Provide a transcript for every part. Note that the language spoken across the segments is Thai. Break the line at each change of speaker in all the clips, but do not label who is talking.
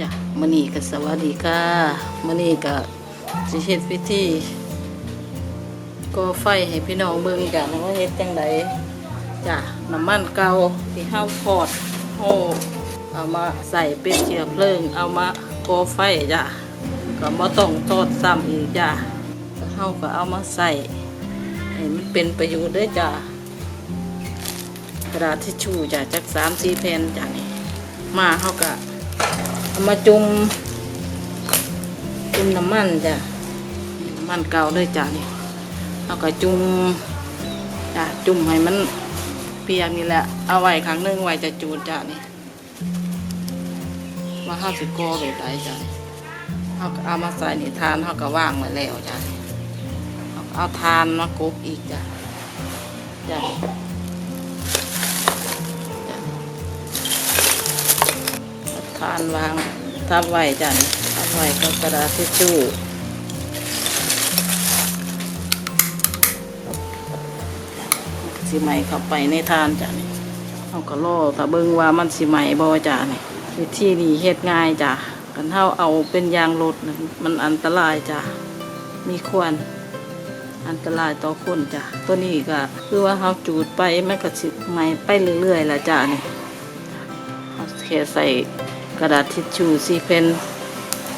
จ้ะมื้อนี้ก็สวัสดีค่ะมื้อนี้ก็สิเฮ็ดพิธีก่อไฟให้พี่น้องเบิ่งจ้ะว่าเฮ็ดจังไดจ้ะน้ำมันเก่าที่เฮาทอดโหเอามาใส่เป็นเชื้อเพลิง เอามาก่อไฟจ้ะก็บ่ต้องทอดซ้ำอีกจ้ะเฮาก็เอามาใส่ให้มันเป็นประโยชน์ด้อจ้ะกระดาษทิชชู่จ้ะจัก3-4แผ่นจ้ะนี่มาเฮาก็ มาจุ่มจุ่มน้ำมันจ้ะน้ำมันเก่าด้วยจ้ะนี่เอาก็จุ่มจ้ะจุ่มให้มันเปียกนี่แหละเอาไว้ครั้งหนึงไว้จะจูดจ้ะนี่ว่าห้าสิบกอแบบไรจ้ะเอาก็เอามาใส่นี่ทานเขาก็ว่างไว้แล้วจ้ะเอาทานมากบอีกจ้ะจ้ะ ทานวางทับไว้จ้ะนี่ทับไว้ก็กระดาษทิชชู่สิไหมเข้าไปในทานจ้ะนี่เอาก็ล่อถ้าเบิงว่ามันสิไหมบ่จ้ะนี่วิธีนี้เฮ็ดง่ายจ้ะกันเท่าเอาเป็นยางรถนะมันอันตรายจ้ะมีควรอันตรายต่อคนจ้ะตัวนี้ก็คือว่าเฮาจูดไปมันก็สิไหมไปเรื่อยๆละจ้ะนี่เอาแค่ใส่ กระดาษทิชชู่ซีเพน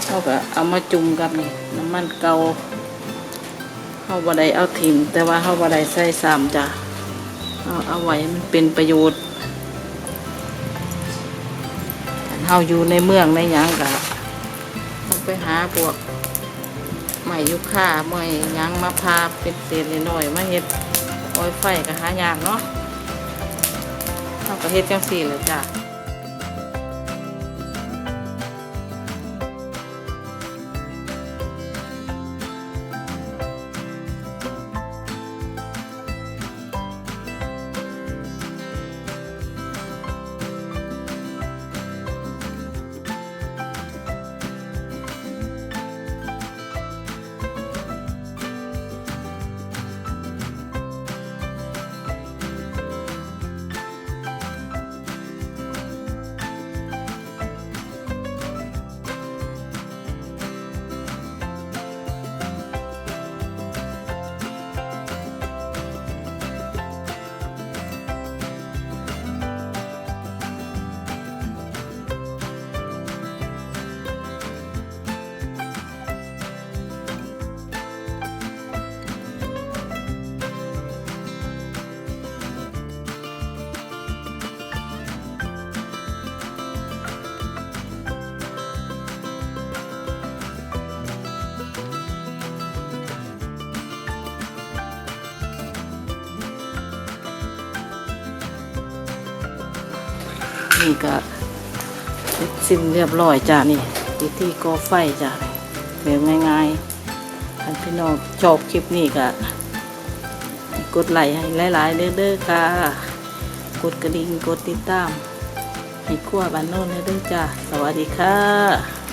เขาก็เอามาจุ่มกับนี่น้ำมันเกาเขาบ่ได้เอาถิ่มแต่ว่าเขาบ่ได้ใส่ซ้ำจ้ะเอาเอาไว้มันเป็นประโยชน์เฮาอยู่ในเมืองในยังก็ต้องไปหาพวกไม้ยุค่าไม้หยังมาพาเป็นเศษน้อยมาเฮ็ดออยไฟก็หายากเนาะเขาก็เฮ็ดจังซี่แหละจ้ะ นี่ก็เสร็จสิ้นเรียบร้อยจ้านี่วิธีก่อไฟจ้าแบบง่ายๆท่านพี่น้องชอบคลิปนี้ก็กดไลค์ให้หลายๆเด้อๆค่ะ กดกระดิ่งกดติดตามให้ขั้วบ้านโน้นเด้อจ้าสวัสดีค่ะ